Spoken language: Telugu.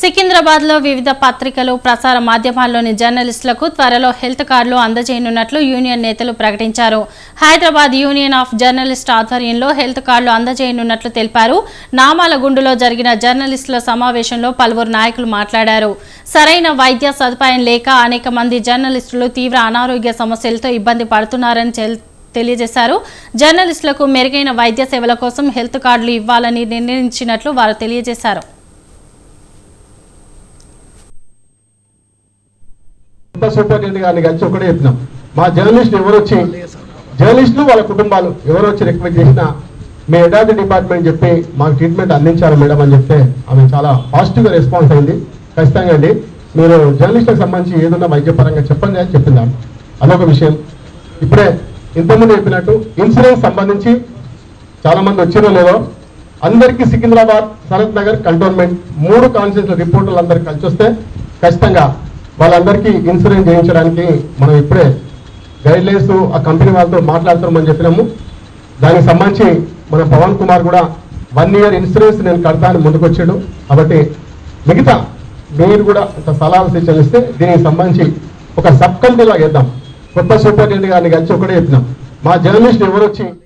సికింద్రాబాద్లో వివిధ పత్రికలు ప్రసార మాధ్యమాల్లోని జర్నలిస్టులకు త్వరలో హెల్త్ కార్డులు అందజేయనున్నట్లు యూనియన్ నేతలు ప్రకటించారు. హైదరాబాద్ యూనియన్ ఆఫ్ జర్నలిస్ట్ ఆధ్వర్యంలో హెల్త్ కార్డులు అందజేయనున్నట్లు తెలిపారు. నామాలగుండులో జరిగిన జర్నలిస్టుల సమావేశంలో పలువురు నాయకులు మాట్లాడారు. సరైన వైద్య సదుపాయం లేక అనేక మంది జర్నలిస్టులు తీవ్ర అనారోగ్య సమస్యలతో ఇబ్బంది పడుతున్నారని తెలియజేశారు. జర్నలిస్టులకు మెరుగైన వైద్య సేవల కోసం హెల్త్ కార్డులు ఇవ్వాలని నిర్ణయించినట్లు వారు తెలియజేశారు. ఎంత సూపరింటెండెంట్ గారిని కలిసి ఒకటే చెప్పినాం మా జర్నలిస్ట్ ఎవరు వచ్చి జర్నలిస్టులు వాళ్ళ కుటుంబాలు ఎవరు వచ్చి రిక్వెస్ట్ చేసినా మీ ఎడాది డిపార్ట్మెంట్ చెప్పి మాకు ట్రీట్మెంట్ అందించాలి మేడం అని చెప్తే ఆమె చాలా పాజిటివ్గా రెస్పాన్స్ అయింది. ఖచ్చితంగా అండి. మీరు జర్నలిస్టులకు సంబంధించి ఏదన్నా వైద్యపరంగా చెప్పండి అని చెప్పింది అదొక విషయం. ఇప్పుడే ఇంతకుముందు చెప్పినట్టు ఇన్సూరెన్స్ సంబంధించి చాలామంది వచ్చారో లేదో అందరికీ సికింద్రాబాద్ సనత్ నగర్ కంటోన్మెంట్ మూడు కాన్స్టిట్యూన్సీ రిపోర్టర్లు అందరికి కలిసి వస్తే ఖచ్చితంగా వాళ్ళందరికీ ఇన్సూరెన్స్ చేయించడానికి మనం ఇప్పుడే గైడ్లైన్స్ ఆ కంపెనీ వాళ్ళతో మాట్లాడుతున్నామని చెప్పినాము. దానికి సంబంధించి మన పవన్ కుమార్ కూడా వన్ ఇయర్ ఇన్సూరెన్స్ నేను కడతాను ముందుకొచ్చాడు. కాబట్టి మిగతా మీరు కూడా ఒక సలహాలు సూచనలు దీనికి సంబంధించి ఒక సబ్ కమిటీలా చేద్దాం. కొత్త సూపరింటెండెంట్ గారిని కలిసి ఒకటే చెప్పినాం. మా జర్నలిస్ట్ ఎవరొచ్చి